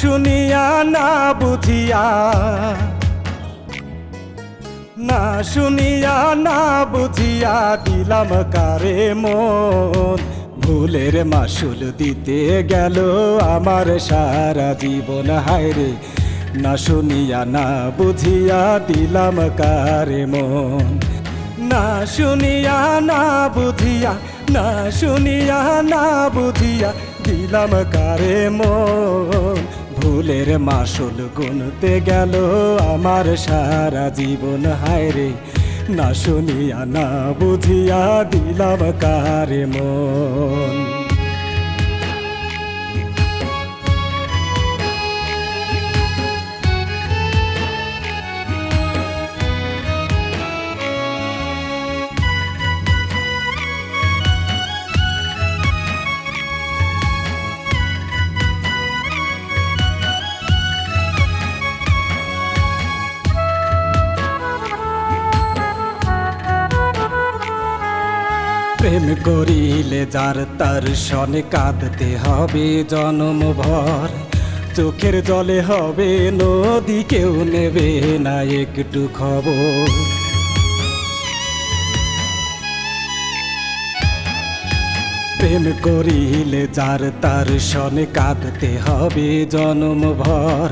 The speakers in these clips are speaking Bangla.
শুনিয়া না বুঝিয়া, না শুনিয়া না বুঝিয়া দিলাম কারে মন। ভুলের মাসুল দিতে গেল আমার সারা জীবন হায়রে না শুনিয়া না বুঝিয়া দিলাম কারে মন। না শুনিয়া না বুঝিয়া, না শুনিয়া না বুঝিয়া দিলাম কারে মন। ভুলের মাসুল গুনতে গেল আমার সারা জীবন। হায়রে না শুনিয়া না বুঝিয়া দিলাম কারে মন। প্রেম করিলে যার তার সনে কাঁদতে হবে জনম ভর। চোখের জলে হবে, নদী কেউ নেবে না একটু খবর। প্রেম করিলে যার তার সনে কাঁদতে হবে জনম ভর।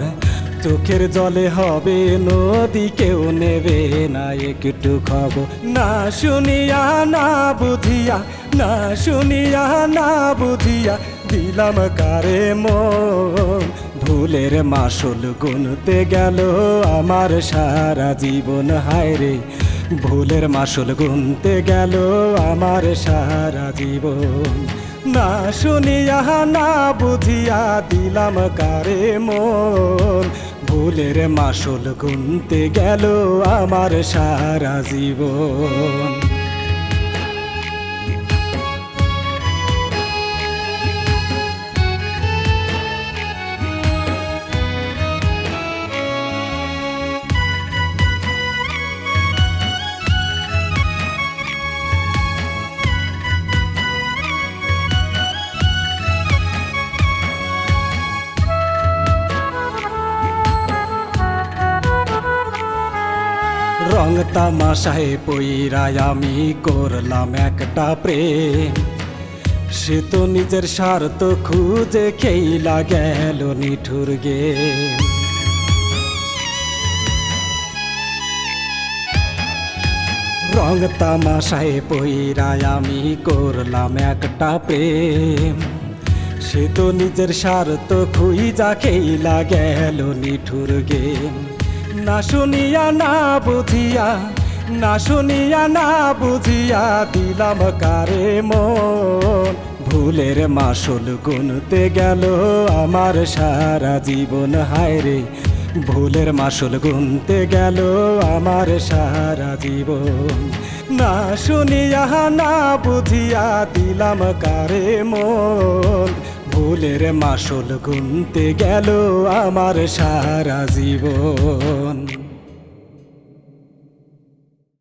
চোখের জলে হবে, নদী কেউ নেবে না, একটু খবর। না শুনিয়া, না বুঝিয়া, না শুনিয়া, না বুঝিয়া দিলাম কারে মন। ভুলের মাসুল গুনতে গেল আমার সারা জীবন হায়রে ভুলের মাসুল গুনতে গেল আমার সারা জীবন। না শুনিয়া, না বুঝিয়া দিলাম কারে মন। ভুলের মাসল গুনতে গেল আমার সারা জীবন। রং তামাশায় পইরায় আমি করলাম একটা প্রেম। সে তো নিজের স্বার্থ খুঁজে খেইলা গেল নিঠুর গে রং তামাশায় পইরায় আমি করলাম একটা প্রেম। সে তো নিজের স্বার্থ খুঁজা খেইলা গেল নিঠুর গেম। না শুনিয়া, না বুঝিয়া, না শুনিয়া, না বুঝিয়া দিলাম কারে মন। ভুলের মাসুল গুনতে গেল আমার সারা জীবন হায়রে ভুলের মাসুল গুনতে গেল আমার সারা জীবন। না শুনিয়া, না বুঝিয়া দিলাম কারে মন। ভুলের মাসল গুনতে গেল আমার সারা জীবন।